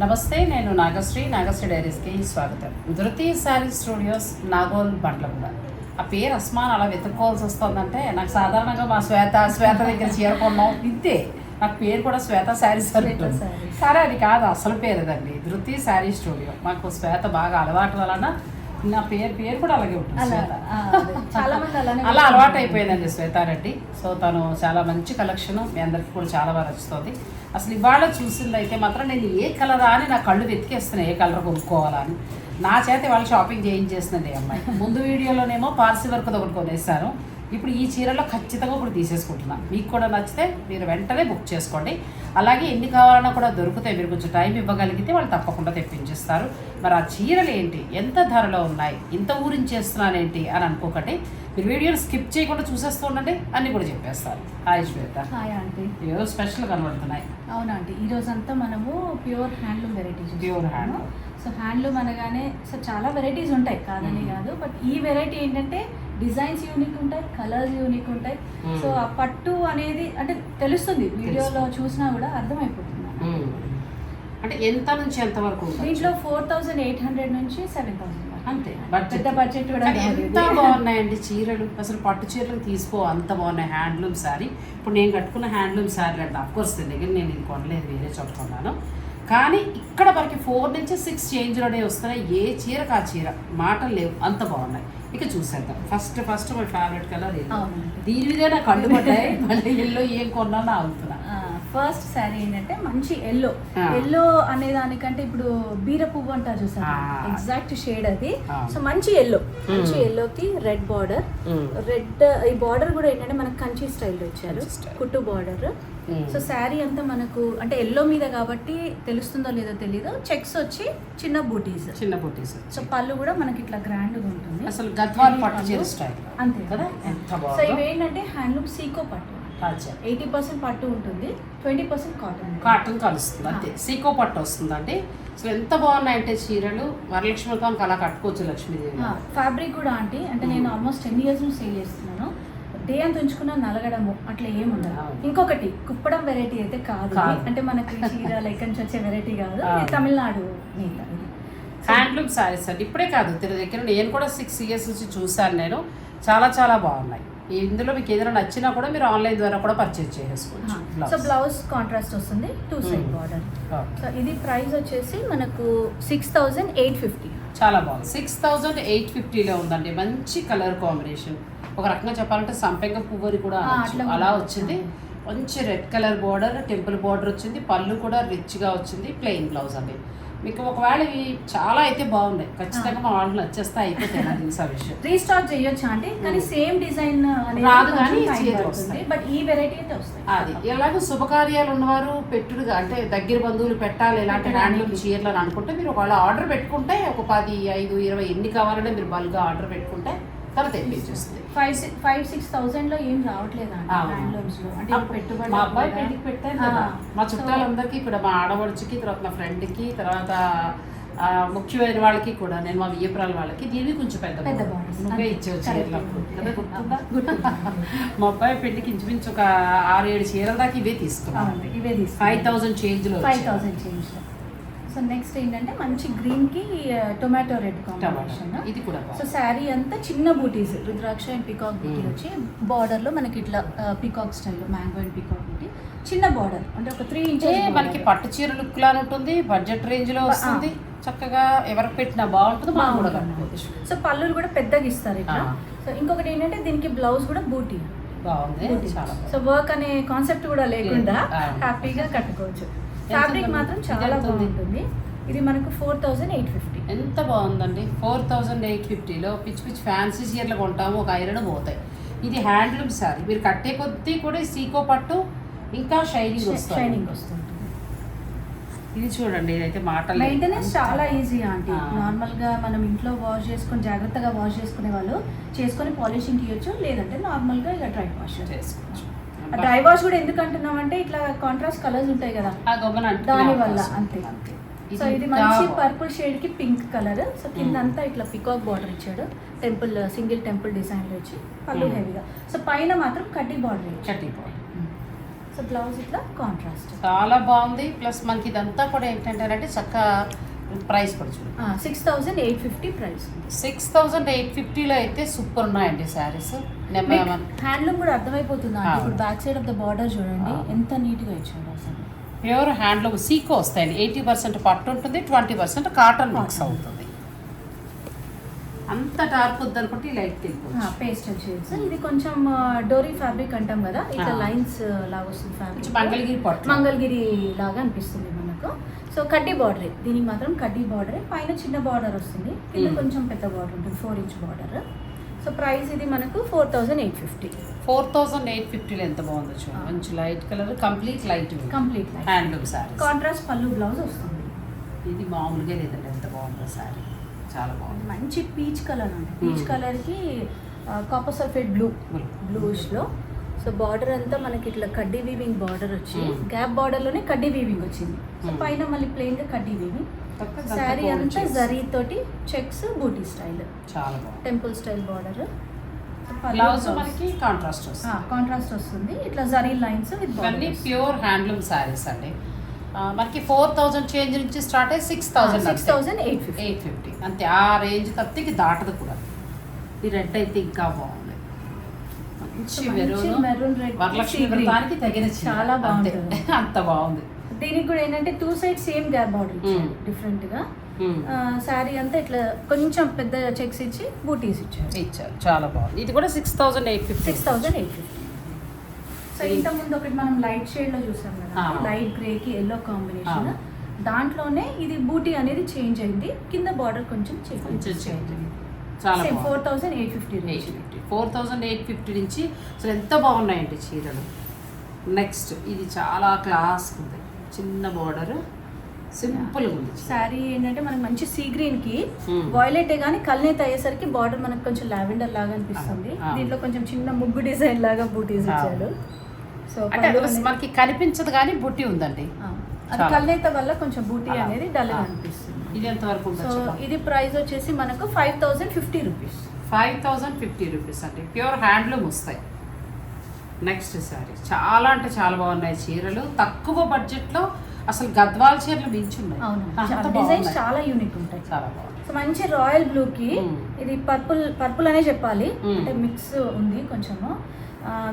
నమస్తే నేను నాగశ్రీ నాగశ్రీ డైరీస్కి స్వాగతం. ధృతి శారీ స్టూడియోస్ నాగోల్ బండ్లగూడ. ఆ పేరు అస్మాన్ అలా వెతుక్కోవాల్సి వస్తుందంటే నాకు సాధారణంగా మా శ్వేత శ్వేత దగ్గర చీర కొన్నాం. ఇంతే. నాకు పేరు కూడా శ్వేత శారీస్. సరే అది కాదు అసలు పేరు అదండి. ధృతి శారీ స్టూడియో. మాకు శ్వేత బాగా అలవాటు వలన నా పేరు పేరు కూడా అలాగే ఉంటుంది అలా శ్వేత. ఆ, అదే. చాలా మంది అలానే అలా అలవాటు అయిపోయిందండి శ్వేతారెడ్డి. సో తను చాలా మంచి కలెక్షన్ మీ అందరికి కూడా చాలా బాగా నచ్చుతుంది. అసలు ఇవాళ చూసింది అయితే మాత్రం నేను ఏ కలరా అని నా కళ్ళు వెతికేస్తున్నాయి ఏ కలర్ కొనుక్కోవాలా అని. నా చేత ఇవాళ షాపింగ్ చేయించేసిందండి అమ్మాయి. ముందు వీడియోలోనేమో పార్సీ వర్క్ ఒకటి కొనేసాను. ఇప్పుడు ఈ చీరలో ఖచ్చితంగా ఒకటి తీసేసుకుంటున్నా. మీకు కూడా నచ్చితే మీరు వెంటనే బుక్ చేసుకోండి. అలాగే ఎన్ని కావాలన్నా కూడా దొరుకుతాయి. మీరు కొంచెం టైం ఇవ్వగలిగితే వాళ్ళు తప్పకుండా తెప్పించేస్తారు. మరి ఆ చీరలు ఏంటి? ఎంత ధరలో ఉన్నాయి? ఇంత ఊరించేస్తున్నానేంటి అని అనుకోకండి. మీరు వీడియోని స్కిప్ చేయకుండా చూసేస్తూ ఉండండి. అన్నీ కూడా చెప్పేస్తారు. హాయ్ శ్వేత. Hi aunty. ఏదో స్పెషల్ కనబడుతున్నాయి. అవునా ఆంటీ? ఈ రోజంతా మనము pure handloom varieties Pure handloom. So handloom అనగానే సో చాలా వెరైటీస్ ఉంటాయి. కాదని. కాదు. బట్ ఈ వెరైటీ ఏంటంటే డిజైన్స్ యూనిక్ ఉంటాయి కలర్స్ యూనిక్ ఉంటాయి. సో ఆ పట్టు అనేది అంటే తెలుస్తుంది వీడియోలో చూసినా కూడా అర్థమైపోతుంది. మ్మ్. అంటే ఎంత నుంచి ఎంత వరకు? దీంట్లో ఫోర్ థౌసండ్ ఎయిట్ హండ్రెడ్ నుంచి సెవెన్ థౌసండ్ అంతే బడ్జెట్ పెద్ద బడ్జెట్ కూడా ఎంత. బాగున్నాయండి చీరలు? అసలు పట్టు చీరలు తీసుకో అంత బాగున్నాయి. హ్యాండ్లూమ్ శారీ ఇప్పుడు నేను కట్టుకున్న హ్యాండ్లూమ్ శారీ అంటే. అఫ్కోర్స్ దీని దగ్గర నేను ఇది కొనలేదు వేరే చోట కొన్నాను కానీ ఇక్కడ వరకు ఫోర్ నుంచి సిక్స్ చేంజ్లోనే వస్తున్నాయి. ఏ చీరకు ఆ చీర? మాటలు లేవు. అంత బాగున్నాయి. ఇక చూసేద్దాం. First first my favourite colour. దీని మీద నాకు కళ్ళు పడ్డాయి. మళ్ళీ ఎల్లో ఏం కొన్నానో ఆగుతున్నా. ఫస్ట్ శారీ ఏంటంటే మంచి ఎల్లో. ఎల్లో అనే దానికంటే ఇప్పుడు బీర పువ్వు అంటారు చూసారు. ఎగ్జాక్ట్ షేడ్ అది. సో మంచి ఎల్లో మంచి ఎల్లోకి రెడ్ బార్డర్ రెడ్ ఈ బార్డర్ కూడా ఏంటంటే మనకు కంచి ఇచ్చారు. కంచి style. కుట్టు బార్డర్ సో శారీ అంతా మనకు అంటే ఎల్లో మీద కాబట్టి తెలుస్తుందో లేదో తెలీదు. చెక్స్ వచ్చి చిన్న బూటీస్ చిన్న బుటీస్ సో పళ్ళు కూడా మనకి ఇట్లా గ్రాండ్గా ఉంటుంది. అసలు గద్వాల్ పట్టు చీర స్టైల్ అంతే కదా? సో ఇవి ఏంటంటే హ్యాండ్లూమ్ సీకో పట్టు. ఎయిటీ పర్సెంట్ పట్టు ఉంటుంది ట్వంటీ పర్సెంట్ కాటన్ కాటన్ కలుస్తుంది అంతే. సీకో పట్టు వస్తుందండి. సో ఎంత బాగున్నాయంటే చీరలు వరలక్ష్మి వ్రతానికి అలా కట్టుకోవచ్చు లక్ష్మీదేవి. ఫ్యాబ్రిక్ కూడా ఆంటీ అంటే నేను ఆల్మోస్ట్ టెన్ ఇయర్స్ నుంచి సేల్ చేస్తున్నాను. డే అంత ఉంచుకున్న నలగడము అట్లా ఏముండదు. ఇంకొకటి కుప్పడం వెరైటీ అయితే కాదు. అంటే మనకి చీర ఎక్కడి నుంచి వచ్చే వెరైటీ కాదు. తమిళనాడు. హ్యాండ్లూమ్ శారీస్ అండి. ఇప్పుడే కాదు తిన దగ్గర నేను కూడా సిక్స్ ఇయర్స్ నుంచి చూశాను నేను. చాలా చాలా బాగున్నాయి. ఇందులో మీకు ఏదైనా నచ్చినా కూడా మీరు ఆన్లైన్ ద్వారా కూడా పర్చేజ్ చేసేసుకోవచ్చు సో బ్లౌజ్ కాంట్రాస్ట్ వస్తుంది two side Hmm. Border. Okay. So ఇది ప్రైస్ వచ్చేసి మనకు సిక్స్ థౌజండ్ ఎయిట్ ఫిఫ్టీ. చాలా బాగుంది. సిక్స్ థౌజండ్ ఎయిట్ ఫిఫ్టీలో ఉందండి. మంచి కలర్ కాంబినేషన్. ఒక రకంగా చెప్పాలంటే సంపెంగ పువ్వరి కూడా అలా. వచ్చింది. మంచి red colour border temple border వచ్చింది. పళ్ళు కూడా రిచ్గా వచ్చింది. ప్లెయిన్ బ్లౌజ్ అండి. మీకు ఒకవేళ ఇవి చాలా అయితే బాగున్నాయి. ఖచ్చితంగా మా వాళ్ళకి నచ్చేస్తే అయిపోతాయి నాకు తెలుసు ఆ విషయం. రీస్టాక్ చేయొచ్చు అంటే కానీ సేమ్ డిజైన్ రాదు కానీ వస్తాయి. బట్ ఈ వెరైటీ అయితే వస్తాయి. అది. ఎలాగో శుభకార్యాలు ఉన్నవారు పెట్టుడుగా అంటే దగ్గర బంధువులు పెట్టాలి ఇలాంటి. హ్యాండ్లూమ్ చీరలు అని అనుకుంటే మీరు ఒకవేళ ఆర్డర్ పెట్టుకుంటే ఒక పది ఐదు ఇరవై ఎన్ని కావాలంటే మీరు బల్క్గా ఆర్డర్ పెట్టుకుంటే తర్వాత ఫైవ్ సిక్స్ ఫైవ్ సిక్స్ థౌసండ్లో ఏం రావట్లేదు అంటే పెట్టుబడి మా అబ్బాయి కూడా. పెళ్ళికి పెట్టాను ఆ, కదా మా చుట్టాలందరికీ ఇక్కడ మా ఆడపడుచుకి తర్వాత మా ఫ్రెండ్కి తర్వాత ముఖ్యమైన వాళ్ళకి కూడా నేను మా వియ్యపురాల వాళ్ళకి దీన్ని కొంచెం పెద్ద పెద్ద. నువ్వే. ఇచ్చేవు Correct. చీరలప్పుడు కదా గుర్తుందా? గుర్తుంది. మా అబ్బాయి పెళ్ళికి ఇంచుమించు ఒక ఆరు ఏడు చీరల దాకా ఇవే తీసుకున్నాను ఇవే five thousand చేంజ్లో five thousand change so next ఏంటంటే మంచి గ్రీన్కి టొమాటో రెడ్ కాంబినేషన్ ఇది కూడా సో. శారీ అంతా చిన్న బూటీస్ rudraksha and peacock buti Mm. వచ్చి బార్డర్లో మనకి ఇట్లా peacock style mango and peacock buti చిన్న బార్డర్ అంటే ఒక త్రీ ఇంచెస్ మనకి పట్టు చీర లుక్ లాగా ఉంటుంది బడ్జెట్ రేంజ్లో వస్తుంది. చక్కగా ఎవరికి పెట్టినా బాగుంటుంది మనం కూడా కట్టుకోవచ్చు సో పళ్ళులు కూడా పెద్దగా ఇస్తారు ఇట్లా. సో ఇంకొకటి ఏంటంటే దీనికి బ్లౌజ్ కూడా బూటీ బాగుంది సో వర్క్ అనే కాన్సెప్ట్ కూడా లేకుండా. హ్యాపీగా కట్టుకోవచ్చు. ఎంత ఫ్యాబ్రిక్? మాత్రం చాలా? బాగుంటుంది. ఇది మనకు ఫోర్ థౌజండ్ ఎయిట్ ఫిఫ్టీ ఎంత బాగుందండి? ఫోర్ థౌజండ్ ఎయిట్ ఫిఫ్టీలో పిచ్చి పిచ్చి ఫ్యాన్సీ చీరలు కొంటాము ఒక ఐరన్ పోతాయి. ఇది హ్యాండ్లూమ్ సారీ మీరు కట్టే కొద్దీ కూడా సీకో పట్టు ఇంకా షైనింగ్ వస్తుంది. షైనింగ్ వస్తుంది. ఇది చూడండి ఇదైతే మాటలు మెయింటెనెన్స్ చాలా ఈజీ ఆంటీ. నార్మల్గా మనం ఇంట్లో వాష్ చేసుకొని జాగ్రత్తగా వాష్ చేసుకునే వాళ్ళు చేసుకొని పాలిషింగ్ ఇవ్వచ్చు లేదంటే నార్మల్గా ఇక డ్రై వాష్ చేసుకోవచ్చు. డ్రై వాష్ కూడా ఎందుకు అంటున్నాం అంటే ఇట్లా కాంట్రాస్ట్ కలర్స్ ఉంటాయి కదా. దాని వల్ల అంతే. సో ఇది మంచి. పర్పుల్ షేడ్కి పింక్ కలర్ సో కింద. అంతా ఇట్లా పికాక్ బార్డర్ ఇచ్చాడు. టెంపుల్ సింగిల్ టెంపుల్ డిజైన్లో వచ్చి పళ్ళు. హెవీగా సో పైన మాత్రం కడ్డీ border chutney powder so blouse ఇట్లా కాంట్రాస్ట్ చాలా బాగుంది. ప్లస్ మనకి ఇదంతా కూడా ఏంటంటే చక్కగా ప్రైస్ కూడా చూడండి six thousand eight fifty price. Six thousand eight ఫిఫ్టీలో అయితే సూపర్ ఉన్నాయండి శారీస్. హ్యాండ్లూమ్ కూడా అర్థమైపోతుంది. ఇప్పుడు back side of the border చూడండి. ఎంత నీట్గా ఇచ్చాడు అసలు. ప్యూర్ హ్యాండ్లూమ్ సీకో వస్తాయండి. ఎయిటీ పర్సెంట్ పట్టు ఉంటుంది ట్వంటీ పర్సెంట్ కాటన్ మిక్స్. అవుతుంది. అంత డార్క్ వద్దనుకుంటే లైట్ పేస్టల్ షేడ్స్ ఇది కొంచెం డోరీ ఫ్యాబ్రిక్ అంటాం కదా ఇట్లా ఆ. లైన్స్ లాగా వస్తుంది ఫ్యాబ్రిక్. మంగళగిరి మంగళగిరి లాగా అనిపిస్తుంది మనకు. సో కడ్డీ బార్డర్. దీనికి మాత్రం కడ్డీ బార్డర్. పైన చిన్న బార్డర్ వస్తుంది. కింద. కొంచెం పెద్ద బార్డర్ ఉంటుంది four inch border. So price ఇది మనకు four thousand eight fifty. Four thousand eight ఫిఫ్టీలో ఎంత బాగుందో చూడండి. మంచి light colour complete light. Complete handloom sari contrast పళ్ళు బ్లౌజ్ వస్తుంది. ఇది మామూలుగా లేదండి ఎంత బాగుందో శారీ. చాలా బాగుంది. మంచి పీచ్ కలర్ అండి పీచ్ Hmm. కలర్కి కాపర్ సల్ఫేట్ బ్లూ బ్లూష్లో సో బార్డర్ అంతా మనకి ఇట్లా కడ్డీ వీవింగ్ బార్డర్ వచ్చి Hmm. గ్యాప్ బార్డర్లోనే కడ్డీ వీవింగ్ వచ్చింది. So Hmm. పైన మళ్ళీ ప్లెయిన్గా కడ్డీ వీవింగ్ శారీ అంతా. జరీ తోటి చెక్స్ బూటీ స్టైల్ చాలా టెంపుల్ స్టైల్ బార్డర్ బ్లౌజ్ మనకి కాంట్రాస్ట్ వస్తుంది. కాంట్రాస్ట్ వస్తుంది. ఇట్లా జరీ లైన్స్ ఇవన్నీ ప్యూర్ హ్యాండ్లూమ్ శారీస్ అండి. మనకి ఫోర్ థౌజండ్ చేంజ్ నుంచి స్టార్ట్ అయ్యి six thousand six thousand eight fifty eight fifty అంతే ఆ రేంజ్ తప్పికి దాటదు కూడా. ఈ రెడ్ అయితే ఇంకా బాగుంది. మంచి మెరూన్ మెరూన్ రెడ్ వరలక్ష్మి వ్రతానికి తగిన. చాలా అంతే. బాగుంటుంది. అంత బాగుంది. దీనికి కూడా ఏంటంటే two side same gap border Hmm. డిఫరెంట్గా. శారీ అంతా ఇట్లా కొంచెం పెద్ద చెక్స్ ఇచ్చి బూటీస్ ఇచ్చారు. ఇచ్చారు. చాలా బాగుంది. ఇది కూడా six thousand eight fifty six thousand eight fifty so ఇంత ముందు ఒకటి మనం లైట్ షేడ్లో చూసాం కదా. లైట్ గ్రే కి ఎల్లో కాంబినేషన్. దాంట్లోనే ఇది బూటీ అనేది చేంజ్ అయింది కింద బార్డర్ కొంచెం చేంజ్ చాలా four thousand eight fifty eight fifty four thousand eight fifty నుంచి అసలు ఎంత బాగున్నాయండి చీరలు నెక్స్ట్ ఇది చాలా క్లాస్ ఉంది చిన్న బార్డర్ సింపుల్గా ఉంది. శారీ ఏంటంటే మనకి మంచి సీ గ్రీన్కి Hmm. వాయిలెట్ కానీ కల్నేత అయ్యేసరికి బార్డర్ మనకు కొంచెం లావెండర్ లాగా అనిపిస్తుంది. దీంట్లో కొంచెం చిన్న ముగ్గు డిజైన్ లాగా బూటీస్. ఇచ్చాడు అంటే మనకి కనిపించదు కానీ బుట్టి ఉందండి. అది. కల్నేత వల్ల కొంచెం బూటీ. అనేది డల్. అనిపిస్తుంది ఇది సో ఇది ప్రైస్ వచ్చేసి మనకు five thousand fifty rupees five thousand fifty rupees అండి ప్యూర్ హ్యాండ్లూమ్ వస్తాయి నెక్స్ట్ సారీ చాలా అంటే చాలా బాగున్నాయి చీరలు తక్కువ బడ్జెట్లో అసలు గద్వాల చీరలు మించున్నాయి అవును డిజైన్స్. చాలా యూనిక్ ఉంటాయి చాలా బాగుంది సో మంచి రాయల్ బ్లూ కి Hmm. ఇది పర్పుల్ పర్పుల్ అనే చెప్పాలి. అంటే మిక్స్ ఉంది కొంచెము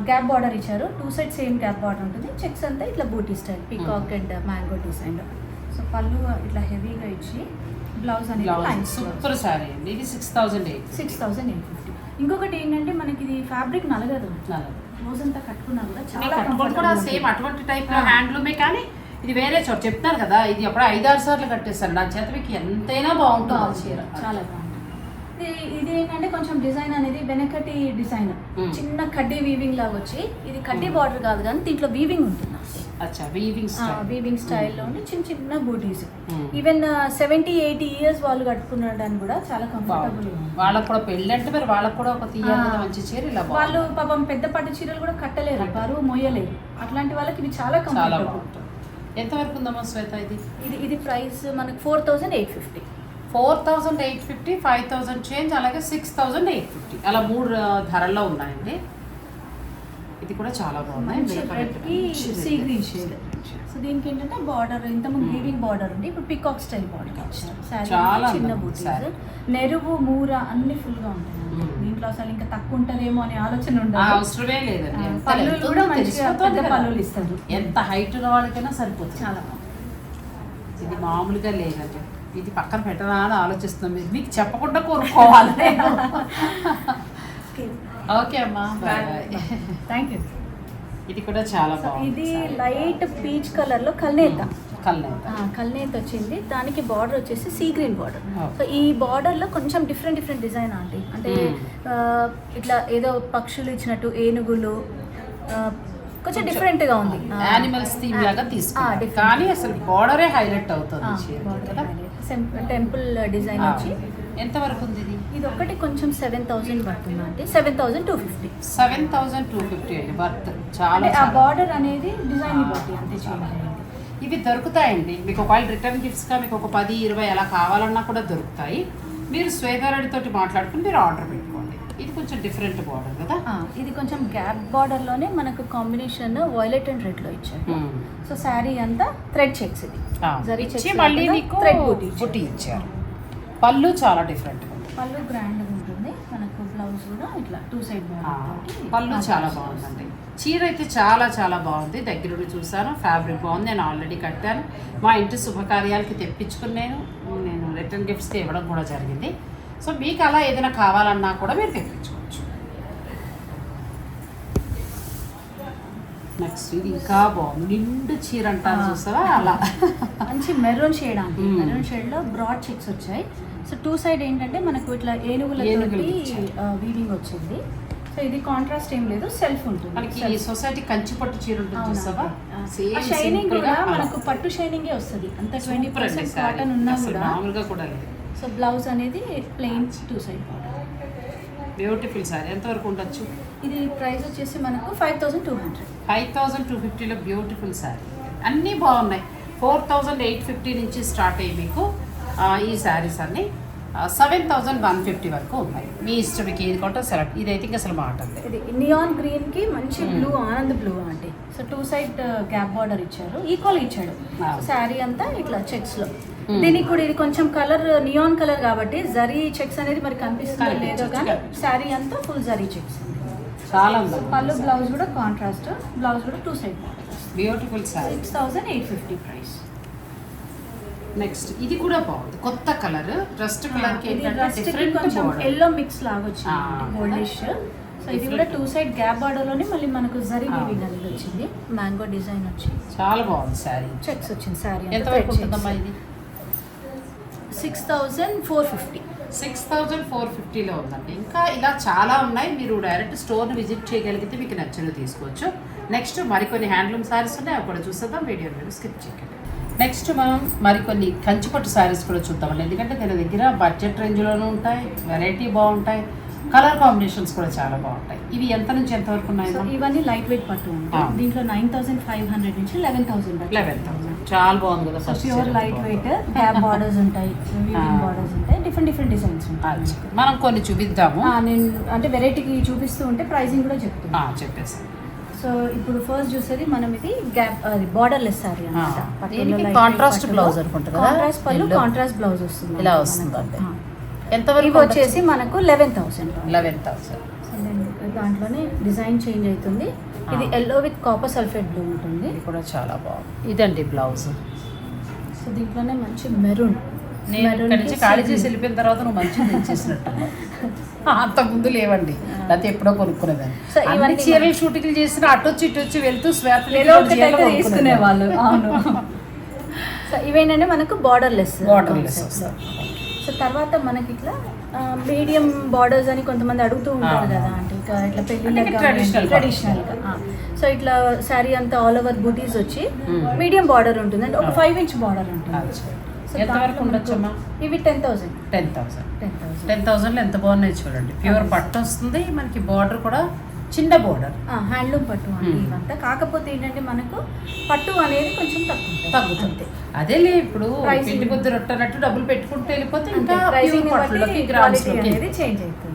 గ్యాప్ బార్డర్ ఇచ్చారు. Two side same gap border ఉంటుంది. చెక్స్ అంతా ఇట్లా buti style peacock and mango design so పళ్ళు ఇట్లా హెవీగా ఇచ్చి బ్లౌజ్ అనేది సూపర్ సారీ అండి. ఇది six thousand eight six thousand eight fifty ఇంకొకటి ఏంటంటే మనకి ఇది ఫ్యాబ్రిక్ నలగదు. రోజంతా కట్టుకున్నా కూడా చాలా కూడా సేమ్. అటువంటి టైప్. హ్యాండ్లూమే కానీ ఇది వేరే చోట చెప్తారు కదా ఇది అప్పుడు ఐదారు సార్లు కట్టేస్తారు నా చేత మీకు ఎంతైనా బాగుంటుంది. చీర. చాలా బాగుంటుంది. ఇది ఏంటంటే కొంచెం డిజైన్ అనేది వెనకటి డిజైన్. Hmm. చిన్న కడ్డీ వీవింగ్ లాగా వచ్చి ఇది కడ్డీ బార్డర్ కాదు కానీ దీంట్లో వీవింగ్ ఉంటుంది. వీవింగ్ స్టైల్ వీవింగ్ స్టైల్లో ఉండి చిన్న చిన్న butis Hmm. Even seventy eighty years వాళ్ళు కట్టుకునడానికి కూడా చాలా కంఫర్టబుల్ వాళ్ళకు కూడా పెళ్ళి అంటే మరి వాళ్ళకు కూడా ఒక. మంచి చీర ఇలా వాళ్ళు. పాపం పెద్ద పట్టు చీరలు కూడా కట్టలేరు బరువు మొయ్యలేరు అట్లాంటి వాళ్ళకి ఇవి చాలా కంఫర్టబుల్ బాగుంటుంది ఎంతవరకు ఉందమ్మా శ్వేత ఇది? ఇది ఇది ప్రైస్ మనకు four thousand eight fifty four thousand eight fifty five thousand change అలాగే సిక్స్ థౌజండ్ ఎయిట్ ఫిఫ్టీ. అలా మూడు ధరల్లో ఉన్నాయండి. ఇది కూడా చాలా బాగున్నాయి. సీ దీనికి ఏంటంటే బార్డర్ ఇంతకుముందు వీవింగ్ బార్డర్ ఉంది ఇప్పుడు పికాక్ స్టైల్ బార్డర్ చాలా చిన్న శారీ. నెరువు మూర అన్ని ఫుల్గా ఉంటాయి. దీంట్లో అసలు ఇంకా తక్కువ ఉంటదేమో అనే ఆలోచన ఉండదు. అవసరమే లేదండి. లెంత్ కూడా మంచిగా ఇస్తారు. ఎంత హైట్ ఉన్న వాళ్ళకైనా సరిపోతుంది. చాలా బాగుంది. ఇది మామూలుగా లేదండి. ఇది పక్కన పెట్టరా అని ఆలోచిస్తున్నాం మీరు మీకు చెప్పకుండా కోరుకోవాలి. ఓకే అమ్మా థ్యాంక్ యూ ఇది కూడా చాలా బాగుంది ఇది లైట్ పీచ్ కలర్లో కల్నేత. కల్నేత. ఆ, కల్నేత వచ్చింది. దానికి బార్డర్ వచ్చేసి సీ గ్రీన్ బార్డర్. సో ఈ బార్డర్లో కొంచెం డిఫరెంట్ డిఫరెంట్ డిజైన్ అండి అంటే Hmm. ఇట్లా ఏదో పక్షులు ఇచ్చినట్టు ఏనుగులు కొంచెం డిఫరెంట్గా ఉంది. యానిమల్స్ థీమ్ లాగా తీసుకున్నారు. కానీ అసలు బోర్డరే హైలైట్ అవుతుంది కదా? Temple design. వచ్చి ఎంత వరకు ఉంది ఇది? ఇది ఒకటి కొంచెం సెవెన్ థౌసండ్ పడుతుంది అంటే seven thousand two fifty seven thousand two fifty అండి. వర్త్ చాలా ఆ. బార్డర్ అనేది డిజైన్ బట్టి అంతే చాలా. చేయాలి. ఇవి దొరుకుతాయండి. మీకు ఒకవేళ రిటర్న్ గిఫ్ట్స్గా మీకు ఒక పది ఇరవై అలా కావాలన్నా కూడా దొరుకుతాయి. మీరు శ్వేతారెడ్డి తోటి మాట్లాడుకుని మీరు ఆర్డర్ పెట్టుకోండి కొంచెం డిఫరెంట్ బార్డర్ కదా? ఇది కొంచెం గ్యాప్ బార్డర్లోనే మనకు కాంబినేషన్ వైలెట్ అండ్ రెడ్లో ఇచ్చారు. సో శారీ అంతా థ్రెడ్ చెక్స్ ఇది. జరీ చెక్స్ మళ్ళీ నీకు ఇచ్చారు. పళ్ళు చాలా డిఫరెంట్ పళ్ళు గ్రాండ్ ఉంటుంది. మనకు బ్లౌజ్ కూడా ఇట్లా టూ సైడ్ పళ్ళు చాలా బాగుందండి. చీర అయితే చాలా చాలా బాగుంది. దగ్గరుండి చూసాను ఫ్యాబ్రిక్ బాగుంది. నేను ఆల్రెడీ కట్టాను. మా ఇంటి శుభకార్యాలకి తెప్పించుకున్నాను. నేను రిటర్న్ గిఫ్ట్స్కి ఇవ్వడం కూడా జరిగింది. సో మీకు అలా ఏదైనా కావాలన్నా కూడా మీరు తెప్పించుకోవచ్చు. నెక్స్ట్ ఇది ఇంకా బాగుంది. నిండు చీర అంటారు. చూసావా? అలా. మంచి మెరూన్ షేడ్ అండి. మెరూన్ షేడ్లో బ్రాడ్ చెక్స్ వచ్చాయి. సో టూ సైడ్ ఏంటంటే మనకు ఇట్లా ఏనుగులు. వీవింగ్ వచ్చింది. సో ఇది కాంట్రాస్ట్ ఏం లేదు. సెల్ఫ్ ఉంటుంది. మనకి. సొసైటీ కంచి పట్టు చీర ఉంటుంది? చూసావా? షైనింగ్ కూడా మనకు పట్టు షైనింగే వస్తుంది. అంత ట్వంటీ పర్సెంట్ కాటన్ ఉన్నా కూడా. సో బ్లౌజ్ అనేది plain two side beautiful sari. ఎంతవరకు ఉండొచ్చు? ఇది ప్రైస్ వచ్చేసి మనకు five thousand two hundred. Five thousand two ఫిఫ్టీలో బ్యూటిఫుల్ శారీ అన్నీ బాగున్నాయి. ఫోర్ థౌజండ్ ఎయిట్ ఫిఫ్టీ నుంచి స్టార్ట్ అయ్యి మీకు ఈ శారీస్ అన్నీ సెవెన్ థౌజండ్ వన్ ఫిఫ్టీ వరకు ఉన్నాయి. మీ ఇష్టం మీకు ఏది కొంటే సెలెక్ట్. ఇదైతే ఇంకా అసలు లేదు. ఇది నియాన్ గ్రీన్కి మంచి Hmm. బ్లూ ఆనంద్ బ్లూ అంటే so two side gap border ఇచ్చారు. ఈక్వల్ ఇచ్చాడు. శారీ అంతా ఇట్లా చెక్స్లో. Hmm. దీనికి కూడా ఇది కొంచెం కలర్ నియాన్ కలర్ కాబట్టి జరీ చెక్స్ అనేది మరి కనిపిస్తుందో లేదో కానీ. శారీ అంతా ఫుల్ జరీ చెక్స్. చాలా పళ్ళు బ్లౌజ్ కూడా కాంట్రాస్ట్ బ్లౌజ్ కూడా two side beautiful sari. Six thousand eight fifty price next ఇది కూడా బాగుంది. కొత్త కలర్ రస్ట్ కలర్ కొంచెం ఎల్లో మిక్స్ లాగా వచ్చింది. గోల్డిష్ సో ఇది కూడా టూ సైడ్ గ్యాప్ బార్డర్లోనే మళ్ళీ మనకు జరీ. వీవింగ్ అనేది వచ్చింది. మ్యాంగో డిజైన్ వచ్చి చాలా బాగుంది శారీ. చెక్స్ వచ్చింది శారీ ఎంత ఇది? Six thousand four fifty six thousand four ఫిఫ్టీలో ఉందండి. ఇంకా ఇలా చాలా ఉన్నాయి. మీరు డైరెక్ట్ స్టోర్ని విజిట్ చేయగలిగితే మీకు నచ్చినవి తీసుకోవచ్చు. నెక్స్ట్ మరికొన్ని హ్యాండ్లూమ్ శారీస్ ఉన్నాయి. అవి కూడా చూసేద్దాం. వీడియో మీరు స్కిప్ చేయకండి. నెక్స్ట్ మనం మరికొన్ని కంచిపట్టు శారీస్ కూడా చూద్దామండి. ఎందుకంటే దీని దగ్గర బడ్జెట్ రేంజ్లోనూ ఉంటాయి వెరైటీ బాగుంటాయి కలర్ కాంబినేషన్స్ కూడా చాలా బాగుంటాయి. ఇవి ఎంత నుంచి ఎంత వరకు ఉన్నాయి ఇవన్నీ లైట్ వెయిట్ పట్టు ఉంటాయి. దీంట్లో నైన్ థౌసండ్ ఫైవ్ హండ్రెడ్ నుంచి లెవెన్ థౌసండ్ లెవెన్ థౌసండ్ చాలా బాగుంది కదా ప్యూర్ లైట్ ఎంత వెయిట్. గ్యాప్ బార్డర్స్ ఉంటాయి Ah. బార్డర్స్ ఉంటాయి డిఫరెంట్ డిఫరెంట్ డిజైన్స్ ఉంటాయి. మనం కొన్ని చూపిద్దాము Ah, నేను అంటే వెరైటీకి చూపిస్తూ ఉంటే ప్రైసింగ్ కూడా ఆ, చెప్తున్నాను చెప్పేసి సో ఇప్పుడు ఫస్ట్ చూసేది మనం ఇది గ్యాప్ అది బార్డర్ లెస్ సారీ అన్నమాట ఆ, పట్టులో దీనికి light weight contrast పట్టులో blouse అనుకుంటా కదా? కాంట్రాస్ట్ పళ్ళు. కాంట్రాస్ట్ బ్లౌజ్ వస్తుంది ఇలా మనకు. వస్తుందండి. ఆ. ఎంతవరకు ఇవి వచ్చేసి మనకు లెవెన్ థౌసండ్ లెవెన్ థౌసండ్ దాంట్లోనే డిజైన్ చేంజ్ అవుతుంది ఇది. Yellow with copper sulphate blue ఉంటుంది. ఇది కూడా చాలా బాగుంది. ఇదండి బ్లౌజ్. సో దీంట్లోనే మంచి మెరూన్. నేను నుంచి ఖాళీ చేసి వెళ్ళిపోయిన తర్వాత నువ్వు మంచిగా తెచ్చేసినట్టు అంత ముందు లేవండి. లేకపోతే ఎప్పుడో కొనుక్కునేదాన్ని. సో ఇవన్నీ చీరలు షూటింగ్లు చేసిన అటు వచ్చి ఇటు వచ్చి వెళ్తూ అయితే తీసుకునే వాళ్ళు అవును. సో ఇవేంటంటే మనకు బార్డర్ లెస్ Borderless వస్తాయి. సో తర్వాత మనకి ఇట్లా మీడియం బార్డర్స్ అని కొంతమంది అడుగుతూ ఉంటారు. కదా అంటే ఇక ఇట్లా traditional ట్రెడిషనల్గా. సో ఇట్లా శారీ అంతా ఆల్ ఓవర్ బూటీస్ వచ్చి. మీడియం బార్డర్ ఉంటుంది. అంటే ఒక. ఫైవ్ ఇంచ్ బార్డర్ ఉంటుంది. ఎంతవరకు ఉండొచ్చమ్మా? ఇవి ten thousand ten thousand ten thousand ten థౌసండ్లో ఎంత బాగున్నాయి చూడండి. ప్యూర్ పట్టు వస్తుంది మనకి బార్డర్ కూడా చిన్న బార్డర్ హ్యాండ్లూమ్ పట్టు అండి Hmm. ఇవంతా. కాకపోతే ఏంటంటే మనకు పట్టు అనేది కొంచెం తక్కువ ఉంటుంది. తగ్గుతుంది అదేలే ఇప్పుడు. పిండి కొద్ది రొట్టనట్టు డబ్బులు పెట్టుకుంటూ వెళ్ళిపోతే ఇంకా ప్రైసింగ్ అనేది చేంజ్ అవుతుంది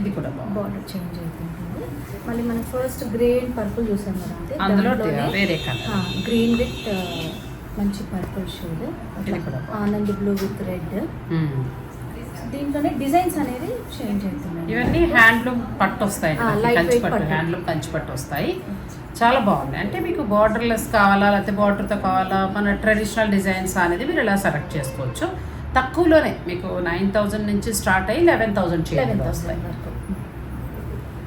ఇది కూడా బార్డర్ చేంజ్ అవుతుంది మళ్ళీ మనం ఫస్ట్ గ్రే అండ్ పర్పుల్ చూసాం కదా అంటే అందులో వేరే కలర్ గ్రీన్ విత్ మంచి purple shade. Anand blue with red దీంట్లోనే డిజైన్స్ అనేది చేంజ్ అవుతున్నాయి. ఇవన్నీ హ్యాండ్లూమ్ పట్టు వస్తాయి కంచి పట్టు. హ్యాండ్లూమ్ కంచి పట్టు వస్తాయి చాలా బాగున్నాయి. అంటే మీకు బార్డర్లెస్ కావాలా లేకపోతే బార్డర్తో కావాలా మన ట్రెడిషనల్ డిజైన్స్ అనేది మీరు ఇలా సెలెక్ట్ చేసుకోవచ్చు. తక్కువలోనే మీకు నైన్ థౌజండ్ నుంచి స్టార్ట్ అయ్యి లెవెన్ థౌజండ్ చేయాలి వస్తాయి.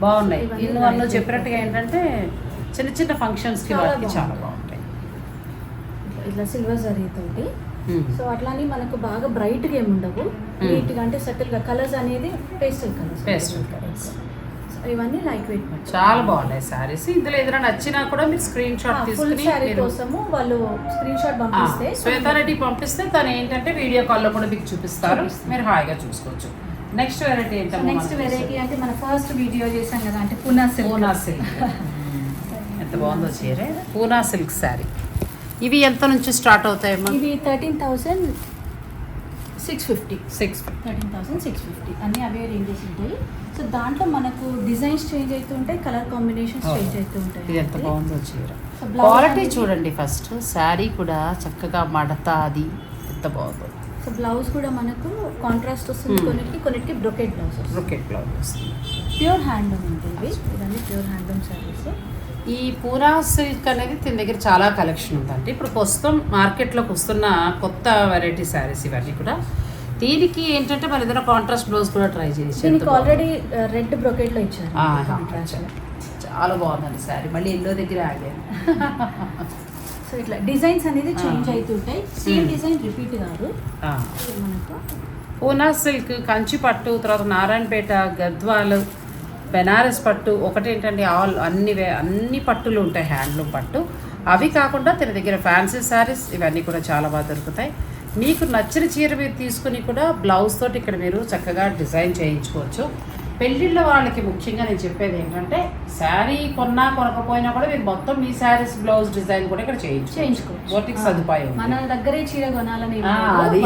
బాగున్నాయి. ఇన్ని వాళ్ళు చెప్పినట్టుగా ఏంటంటే చిన్న చిన్న ఫంక్షన్స్కి వాటికి చాలా బాగుంటాయి. ఇట్లా సిల్వర్ జరీ తోటి మ్మ్. సో అట్లానే మనకు బాగా బ్రైట్గా ఏమి ఉండవు. నీట్గా అంటే సటిల్గా కలర్స్ అనేది pastel colours Pastel colours. So ఇవన్నీ లైట్ వెయిట్ చాలా బాగున్నాయి శారీస్ ఇందులో ఏదైనా నచ్చినా కూడా మీరు స్క్రీన్ షాట్ ఫుల్ తీసుకుని మీరు కోసము వాళ్ళు స్క్రీన్ షాట్ ఆ, పంపిస్తే శ్వేతారెడ్డి పంపిస్తే తను ఏంటంటే వీడియో కాల్లో కూడా మీకు చూపిస్తారు. మీరు హాయిగా చూసుకోవచ్చు. నెక్స్ట్ వెరైటీ ఏంటమ్మా నెక్స్ట్? వెరైటీ అంటే మన ఫస్ట్ వీడియో చేసాం కదా అంటే పూనా సిల్క్ పూనా సిల్క్ ఎంత బాగుందో చీర. పూనా సిల్క్ శారీ ఇవి ఎంత నుంచి స్టార్ట్ అవుతాయమ్మా? ఇవి thirteen thousand six fifty. Six thirteen thousand six fifty. అన్ని అవే రేంజెస్ ఉంటాయి. సో దాంట్లో మనకు డిజైన్స్ చేంజ్ అవుతూ ఉంటాయి కలర్ కాంబినేషన్స్ చేంజ్ అవుతూ ఉంటాయి ఎంత బాగుందో చీర. క్వాలిటీ చూడండి ఫస్ట్ శారీ కూడా చక్కగా మడత అది ఎంత బాగుందో. సో బ్లౌజ్ కూడా మనకు కాంట్రాస్ట్ వస్తుంది Hmm. కొన్నిటికి కొన్నిటికి బ్రొకెట్ బ్లౌజ్ వస్తుంది. రొకెట్ బ్లౌజ్ వస్తుంది. ప్యూర్ హ్యాండ్లూమ్ ఉంటుంది ఇవి. ఇవన్నీ ప్యూర్ హ్యాండ్లూమ్ సారీస్ ఈ పూరా సిల్క్ అనేది తిన దగ్గర చాలా కలెక్షన్ ఉందండి. ఇప్పుడు ప్రస్తుతం మార్కెట్లోకి వస్తున్న కొత్త వెరైటీ శారీస్ ఇవన్నీ కూడా. దీనికి ఏంటంటే మన ఏదైనా కాంట్రాస్ట్ బ్లౌజ్ కూడా ట్రై చేసి దీనికి. ఆల్రెడీ రెడ్ బ్రొకెట్లో ఇచ్చారు. చాలా బాగుందండి శారీ మళ్ళీ ఎల్లో దగ్గర ఆగాను. సో ఇట్లా డిజైన్స్ అనేది చేంజ్. అవుతుంటాయి. సేమ్. డిజైన్ రిపీట్ కాదు. పూనా సిల్క్ కంచి పట్టు తర్వాత నారాయణపేట గద్వాలు బెనారస్ పట్టు ఒకటి ఆల్ అన్ని వే- అన్ని పట్టులు ఉంటాయి హ్యాండ్లూమ్ పట్టు. అవి కాకుండా తన దగ్గర ఫ్యాన్సీ శారీస్ ఇవన్నీ కూడా చాలా బాగా దొరుకుతాయి. మీకు నచ్చిన చీర మీరు తీసుకుని కూడా బ్లౌజ్ తోటి ఇక్కడ మీరు చక్కగా డిజైన్ చేయించుకోవచ్చు. పెళ్ళిళ్ళ వాళ్ళకి ముఖ్యంగా నేను చెప్పేది ఏంటంటే శారీ కొన్నా కొనకపోయినా కూడా మీరు మొత్తం మీ శారీస్ బ్లౌజ్ డిజైన్ కూడా ఇక్కడ చేయించు చేయించుకోవచ్చు వాటికి. సదుపాయం. మన దగ్గరే చీర కొనాలని అది.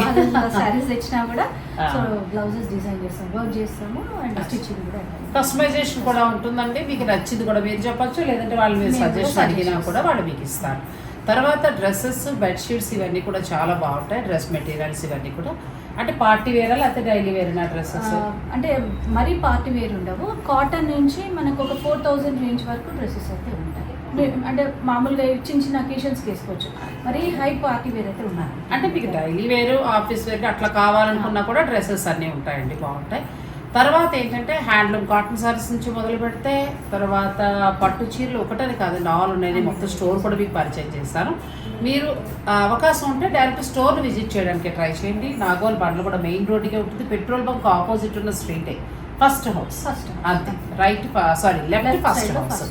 శారీస్ తెచ్చినా కూడా. సో బ్లౌజెస్ డిజైన్ చేస్తాం వర్క్ చేస్తాము అండ్ స్టిచ్చింగ్ కూడా కస్టమైజేషన్ కూడా ఉంటుందండి మీకు నచ్చింది కూడా మీరు చెప్పొచ్చు లేదంటే వాళ్ళు మీరు సజెషన్ అడిగినా. కూడా వాళ్ళు మీకు ఇస్తారు తర్వాత డ్రెస్సెస్ బెడ్షీట్స్ ఇవన్నీ కూడా చాలా బాగుంటాయి. డ్రెస్ మెటీరియల్స్ ఇవన్నీ కూడా. అంటే పార్టీ వేరా లేకపోతే డైలీ వేరేనా డ్రెస్సెస్? అంటే మరీ పార్టీ వేర్ ఉండవు. కాటన్ నుంచి మనకు ఒక ఫోర్ థౌజండ్ రేంజ్ వరకు డ్రెస్సెస్ అయితే ఉంటాయి. అంటే మామూలుగా చిన్న చిన్న అకేషన్స్కి వేసుకోవచ్చు. మరీ హై పార్టీ వేర్ అయితే ఉన్నాయి అంటే మీకు డైలీ వేరు ఆఫీస్ వేర్ అట్లా కావాలనుకున్నా కూడా డ్రెస్సెస్ అన్నీ ఉంటాయండి బాగుంటాయి. తర్వాత ఏంటంటే హ్యాండ్లూమ్ కాటన్ సారీస్ నుంచి మొదలు పెడితే తర్వాత పట్టు చీరలు ఒకటని కాదండి ఆల్ ఉన్నాయి. నేను మొత్తం స్టోర్ కూడా మీకు పరిచయం చేస్తాను మీరు అవకాశం ఉంటే డైరెక్ట్ స్టోర్ విజిట్ చేయడానికి ట్రై చేయండి. నాగోల్ బండ్లు కూడా మెయిన్ రోడ్డుకే ఉంటుంది. పెట్రోల్ బంక్ ఆపోజిట్ ఉన్న స్ట్రీటే. First house. ఫస్ట్ అంతే. Right sorry left first house.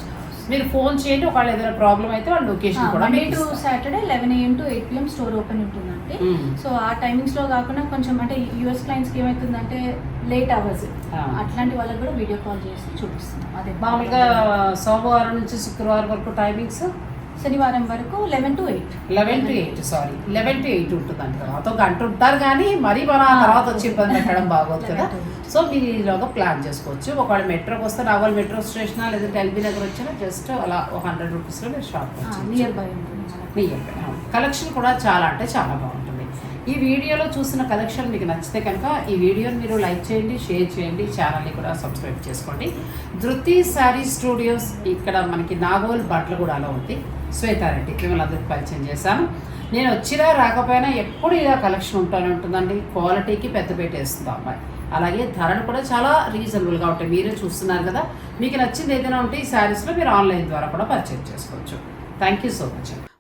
మీరు ఫోన్ చేయండి ఒకవేళ ఏదైనా ప్రాబ్లం అయితే వాళ్ళ లొకేషన్ కూడా Monday to. Saturday eleven AM to eight PM store open ఉంటుందండి. సో ఆ టైమింగ్స్లో కాకుండా కొంచెం అంటే యూఎస్ క్లయింట్స్కి ఏమవుతుందంటే లేట్ అవర్స్. అట్లాంటి వాళ్ళకి కూడా వీడియో కాల్ చేసి చూపిస్తున్నాం అదే మామూలుగా సోమవారం నుంచి శుక్రవారం వరకు టైమింగ్స్ శనివారం వరకు eleven to eight eleven to eight sorry eleven to eight ఉంటుందండి తర్వాత ఒక గంట ఉంటారు కానీ మరీ మన తర్వాత వచ్చి ఇబ్బంది పెట్టడం బాగోదు కదా. 11 to 8. సో మీరు ఈలోగా ప్లాన్ చేసుకోవచ్చు. ఒకవేళ మెట్రోకి వస్తే నాగోల్ మెట్రో స్టేషన్ లేదంటే ఎల్బీ నగర్ వచ్చినా జస్ట్ అలా ఒక హండ్రెడ్ రూపీస్లో మీరు షాప్ నియర్ బై ఉంటుంది. నియర్ కలెక్షన్ కూడా చాలా అంటే చాలా బాగుంటుంది. ఈ వీడియోలో చూసిన కలెక్షన్ మీకు నచ్చితే కనుక ఈ వీడియోని మీరు లైక్ చేయండి షేర్ చేయండి ఛానల్ని కూడా సబ్స్క్రైబ్ చేసుకోండి. ధృతి శారీ స్టూడియోస్ ఇక్కడ మనకి నాగోల్ బట్లగూడలో ఉంది. శ్వేతారెడ్డి మిమ్మల్ని అందరికి పరిచయం చేశాను. నేను వచ్చినా రాకపోయినా ఎప్పుడు ఇలా కలెక్షన్ ఉంటానే ఉంటుందండి. క్వాలిటీకి పెద్ద పెట్టేస్తుంది అమ్మాయి. అలాగే ధరలు కూడా చాలా రీజనబుల్గా ఉంటాయి. మీరే చూస్తున్నారు కదా. మీకు నచ్చింది ఏదైనా ఉంటే ఈ శారీస్లో మీరు ఆన్లైన్ ద్వారా కూడా పర్చేజ్ చేసుకోవచ్చు. Thank you so much